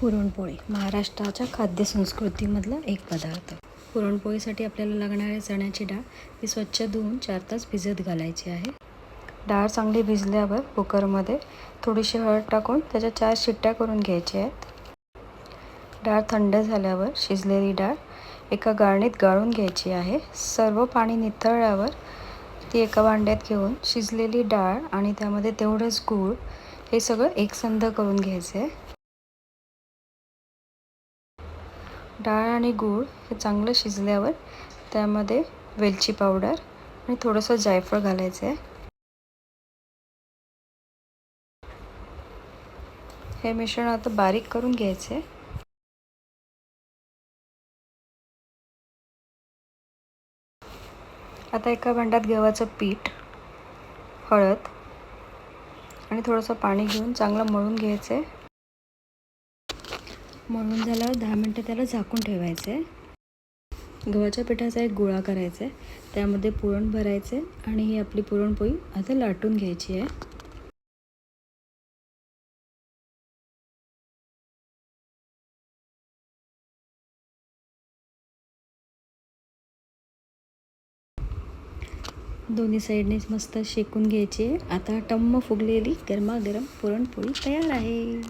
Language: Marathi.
पुरणपोळी महाराष्ट्राच्या खाद्यसंस्कृतीमधला एक पदार्थ. पुरणपोळीसाठी आपल्याला लागणाऱ्या चण्याची डाळ ही स्वच्छ धुवून चार तास भिजत घालायची आहे. डाळ चांगली भिजल्यावर कुकरमध्ये थोडीशी हळद टाकून त्याच्या चार शिट्ट्या करून घ्यायच्या आहेत. डाळ थंड झाल्यावर शिजलेली डाळ एका गाळणीत गाळून घ्यायची आहे. सर्व पाणी निथळल्यावर ती एका भांड्यात घेऊन शिजलेली डाळ आणि त्यामध्ये तेवढंच गूळ हे सगळं एकसंध करून घ्यायचं आहे. डाळ आणि गूळ हे चांगलं शिजल्यावर त्यामध्ये वेलची पावडर आणि थोडंसं जायफळ घालायचं आहे. हे मिश्रण आता बारीक करून घ्यायचं आहे. आता एका भांड्यात गव्हाचं पीठ हळद आणि थोडंसं पाणी घेऊन चांगलं मळून घ्यायचं आहे. मळून झाल्यावर दहा मिनटं त्याला झाकून ठेवायचं. आहे गव्हाच्या पिठाचा एक गोळा करायचा आहे. त्यामध्ये पुरण भरायचे आणि ही आपली पुरणपोळी आता लाटून घ्यायची आहे. दोन्ही साईडने मस्त शेकून घ्यायची आहे. आता टम्म फुगलेली गरमागरम पुरणपोळी तयार आहे.